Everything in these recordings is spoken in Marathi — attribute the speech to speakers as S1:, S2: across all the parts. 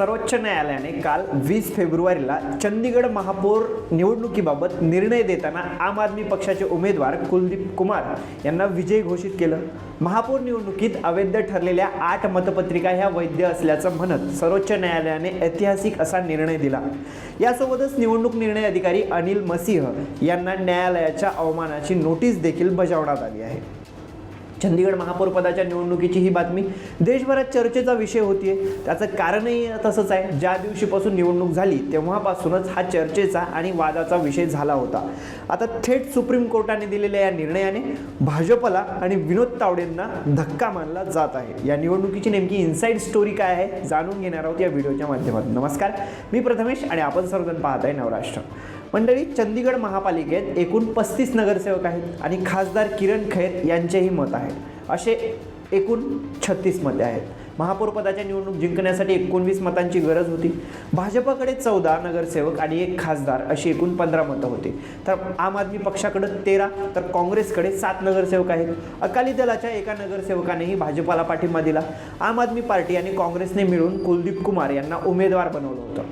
S1: सर्वोच्च न्यायालयाने काल वीस फेब्रुवारीला चंदीगड महापौर निवडणुकीबाबत निर्णय देताना आम आदमी पक्षाचे उमेदवार कुलदीप कुमार यांना विजयी घोषित केलं. महापौर निवडणुकीत अवैध ठरलेल्या आठ मतपत्रिका ह्या वैध असल्याचं म्हणत सर्वोच्च न्यायालयाने ऐतिहासिक असा निर्णय दिला. यासोबतच निवडणूक निर्णय अधिकारी अनिल मसिंह यांना न्यायालयाच्या अवमानाची नोटीस देखील बजावण्यात आली आहे. चंदीगड महापौरपदाच्या निवडणुकीची ही बातमी देशभरात चर्चेचा विषय होतीये. त्याचं कारणही तसंच आहे. ज्या दिवशीपासून निवडणूक झाली तेव्हापासूनच हा चर्चेचा आणि वादाचा विषय झाला होता. आता थेट सुप्रीम कोर्टाने दिलेल्या या निर्णयाने भाजपला आणि विनोद तावडेंना धक्का मानला जात आहे. या निवडणुकीची नेमकी इन्साईड स्टोरी काय आहे जाणून घेणार आहोत या व्हिडिओच्या माध्यमातून. नमस्कार. मी प्रथमेश आणि आपण सर्वजण पाहत आहे नवराष्ट्र. मंडळी चंदीगड महापालिकेत एकूण पस्तीस नगरसेवक आहेत आणि खासदार किरण खैर यांचेही मत आहेत. असे एकूण छत्तीस मते आहेत. महापौरपदाच्या निवडणूक जिंकण्यासाठी एकोणवीस मतांची गरज होती. भाजपाकडे चौदा नगरसेवक आणि एक खासदार अशी एकूण पंधरा मतं होती. तर आम आदमी पक्षाकडे तेरा तर काँग्रेसकडे सात नगरसेवक आहेत. अकाली दलाच्या एका नगरसेवकानेही भाजपाला पाठिंबा दिला. आम आदमी पार्टी आणि काँग्रेसने मिळून कुलदीप कुमार यांना उमेदवार बनवलं होतं.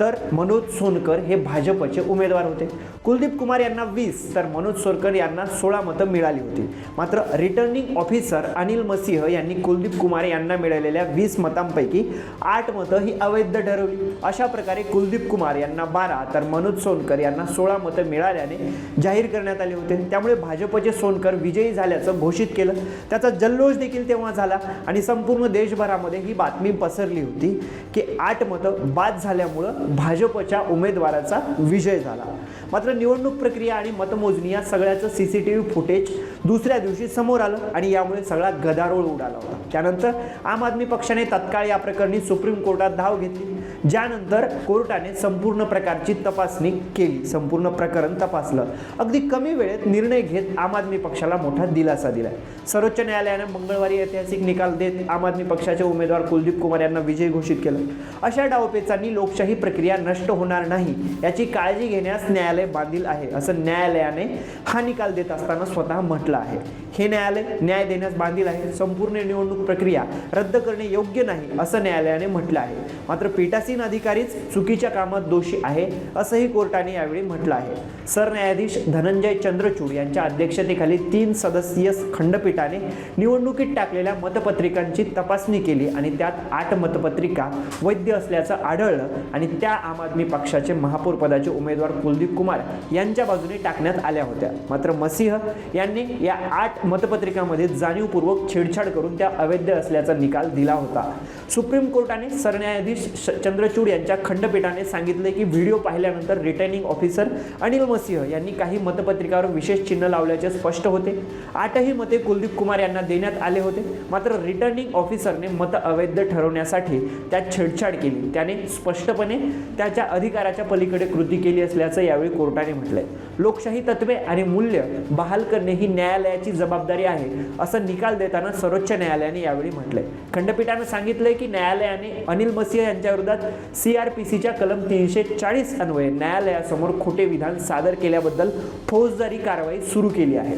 S1: तर मनोज सोनकर हे भाजपचे उमेदवार होते. कुलदीप कुमार यांना वीस तर मनोज सोनकर यांना सोळा मतं मिळाली होती. मात्र रिटर्निंग ऑफिसर अनिल मसिंह यांनी कुलदीप कुमार यांना मिळालेल्या वीस मतांपैकी आठ मतं ही अवैध ठरवली. अशा प्रकारे कुलदीप कुमार यांना बारा तर मनोज सोनकर यांना सोळा मतं मिळाल्याने जाहीर करण्यात आले होते. त्यामुळे भाजपचे सोनकर विजयी झाल्याचं घोषित केलं. त्याचा जल्लोष देखील तेव्हा झाला आणि संपूर्ण देशभरामध्ये ही बातमी पसरली होती की आठ मतं बाद झाल्यामुळं भाजपच्या उमेदवाराचा विजय झाला. मात्र निवडणूक प्रक्रिया आणि मतमोजणी या सगळ्याचं C C T V footage दुसऱ्या दिवशी समोर आलं आणि यामुळे सगळा गदारोळ उडाला होता. त्यानंतर आम आदमी पक्षाने तत्काळ या प्रकरणी सुप्रीम कोर्टात धाव घेतली. ज्यानंतर कोर्टाने संपूर्ण प्रकारची तपासणी केली. संपूर्ण प्रकरण तपासलं. अगदी कमी वेळेत निर्णय घेत आम आदमी पक्षाला मोठा दिलासा दिला सर्वोच्च न्यायालयाने मंगळवारी ऐतिहासिक निकाल देत आम आदमी पक्षाचे उमेदवार कुलदीप कुमार यांना विजयी घोषित केलं. अशा डावपेचांनी लोकशाही प्रक्रिया नष्ट होणार नाही याची काळजी घेण्यास न्यायालय बांधील आहे असं न्यायालयाने हा निकाल देत असताना स्वतः म्हटलं आहे. हे न्यायालय न्याय देण्यास बांधील आहे. संपूर्ण निवडणूक प्रक्रिया रद्द करणे योग्य नाही असं न्यायालयाने म्हटलं आहे. मात्र पीठासीन अधिकारीच चुकीच्या कामात दोषी आहे असंही कोर्टाने यावेळी म्हटलं आहे. सरन्यायाधीश धनंजय चंद्रचूड यांच्या अध्यक्षतेखाली तीन सदस्यीय खंडपीठाने निवडणुकीत टाकलेल्या मतपत्रिकांची तपासणी केली आणि त्यात आठ मतपत्रिका वैध असल्याचं आढळलं आणि त्या आम आदमी पक्षाचे महापौरपदाचे उमेदवार कुलदीप कुमार यांच्या बाजूने टाकण्यात आल्या होत्या. मात्र मसिह यांनी या आठ मतपत्रिकांमध्ये जाणीवपूर्वक छेडछाड करून त्या अवैध असल्याचा निकाल दिला होता. सुप्रीम कोर्टाने सरन्यायाधीश चंद्र चंद्रचूड यांच्या खंडपीठाने सांगितले की व्हिडिओ पाहिल्यानंतर रिटर्निंग ऑफिसर अनिल मसिंह यांनी काही मतपत्रिकावर विशेष चिन्ह लावल्याचे स्पष्ट होते. आठही मते कुलदीप कुमार यांना देण्यात आले होते. मात्र रिटर्निंग ऑफिसरने मत अवैध ठरवण्यासाठी त्यात छेडछाड केली. त्याने स्पष्टपणे त्याच्या अधिकाराच्या पलीकडे कृती केली असल्याचं यावेळी कोर्टाने म्हटलंय. लोकशाही तत्वे आणि मूल्य बहाल करणे ही न्यायालयाची जबाबदारी आहे असं निकाल देताना सर्वोच्च न्यायालयाने यावेळी म्हटलंय. खंडपीठानं सांगितलंय की न्यायालयाने अनिल मसिह यांच्या विरोधात सी आर पी सीच्या कलम तीनशे चाळीस अन्वये न्यायालयासमोर खोटे विधान सादर केल्याबद्दल फौजदारी कारवाई सुरू केली आहे.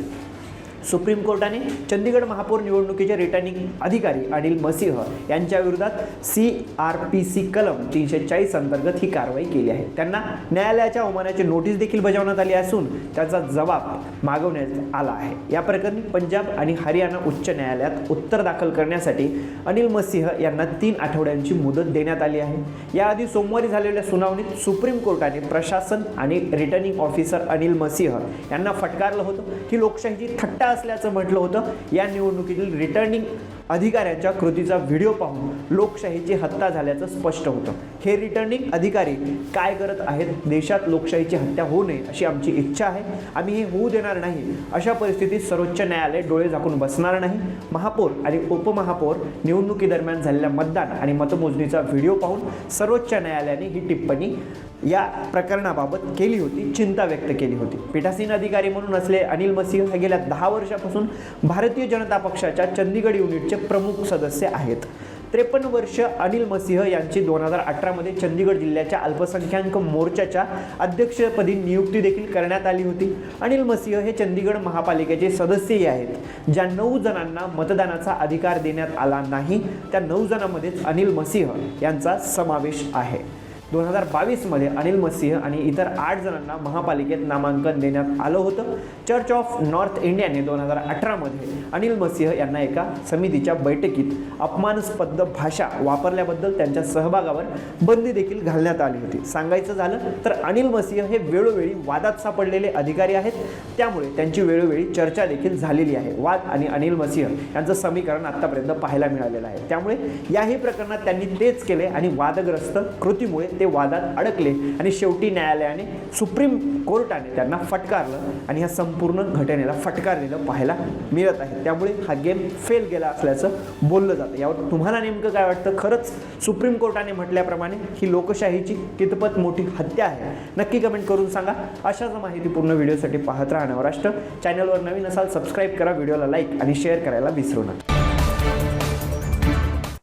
S1: सुप्रीम कोर्टाने चंदीगड महापौर निवडणुकीचे रिटर्निंग अधिकारी अनिल मसिंह यांच्या विरोधात सी आर पी सी कलम तीनशे चाळीस अंतर्गत ही कारवाई केली आहे. त्यांना न्यायालयाच्या अवमानाची नोटीस देखील बजावण्यात आली असून त्याचा जबाब मागवण्यात आला आहे. या प्रकरणी पंजाब आणि हरियाणा उच्च न्यायालयात उत्तर दाखल करण्यासाठी अनिल मसिंह यांना तीन आठवड्यांची मुदत देण्यात आली आहे. याआधी सोमवारी झालेल्या सुनावणीत सुप्रीम कोर्टाने प्रशासन आणि रिटर्निंग ऑफिसर अनिल मसिंह यांना फटकारलं होतं. की लोकशाहीची थट्टा असल्याचं म्हटलं होतं. या निवडणुकीतील रिटर्निंग अधिकाऱ्यांच्या कृतीचा व्हिडिओ पाहून लोकशाहीची हत्या झाल्याचं स्पष्ट होतं. हे रिटर्निंग अधिकारी काय करत आहेत? देशात लोकशाहीची हत्या होऊ नये अशी आमची इच्छा आहे. आम्ही हे होऊ देणार नाही. अशा परिस्थितीत सर्वोच्च न्यायालय डोळे झाकून बसणार नाही. महापौर आणि उपमहापौर निवडणुकीदरम्यान झालेल्या मतदान आणि मतमोजणीचा व्हिडिओ पाहून सर्वोच्च न्यायालयाने ही टिप्पणी या प्रकरणाबाबत केली होती चिंता व्यक्त केली होती. पीठासीन अधिकारी म्हणून असले अनिल मसिह हे गेल्या दहा वर्षापासून भारतीय जनता पक्षाच्या चंदीगड युनिटचे प्रमुख सदस्य आहेत. त्रेपन्न वर्ष अनिल मसिंह यांची दोन हजार अठरामध्ये चंदीगड जिल्ह्याच्या अल्पसंख्याक मोर्चाच्या अध्यक्षपदी नियुक्ती देखील करण्यात आली होती. अनिल मसिंह हे चंदीगड महापालिकेचे सदस्यही आहेत. ज्या नऊ जणांना मतदानाचा अधिकार देण्यात आला नाही त्या नऊ जणांमध्येच अनिल मसिंह यांचा समावेश आहे. दोन हजार बावीसमध्ये अनिल मसीह आणि इतर आठ जणांना महापालिकेत नामांकन देण्यात आलं होतं. चर्च ऑफ नॉर्थ इंडियाने दोन हजार अठरामध्ये अनिल मसीह यांना एका समितीच्या बैठकीत अपमानास्पद भाषा वापरल्याबद्दल त्यांच्या सहभागावर बंदी देखील घालण्यात आली होती. सांगायचं झालं तर अनिल मसीह हे वेळोवेळी वादात सापडलेले अधिकारी आहेत. त्यामुळे त्यांची वेळोवेळी चर्चा देखील झालेली आहे. वाद आणि अनिल मसीह यांचं समीकरण आत्तापर्यंत पाहायला मिळालेलं आहे. त्यामुळे याही प्रकरणात त्यांनी तेच केले आणि वादग्रस्त कृतीमुळे ते वादात अडकले आणि शेवटी न्यायालयाने सुप्रीम कोर्टाने त्यांना फटकारलं आणि ह्या संपूर्ण घटनेला फटकारलेलं पाहायला मिळत आहे. त्यामुळे हा गेम फेल गेला असल्याचं बोललं जातं. यावर तुम्हाला नेमकं काय वाटतं? खरंच सुप्रीम कोर्टाने म्हटल्याप्रमाणे ही लोकशाहीची कितपत मोठी हत्या आहे? नक्की कमेंट करून सांगा. अशाच माहितीपूर्ण व्हिडिओसाठी पाहत राहा नवराष्ट्र. चॅनलवर नवीन असाल सबस्क्राईब करा व्हिडिओला लाईक आणि शेअर करायला विसरू नका.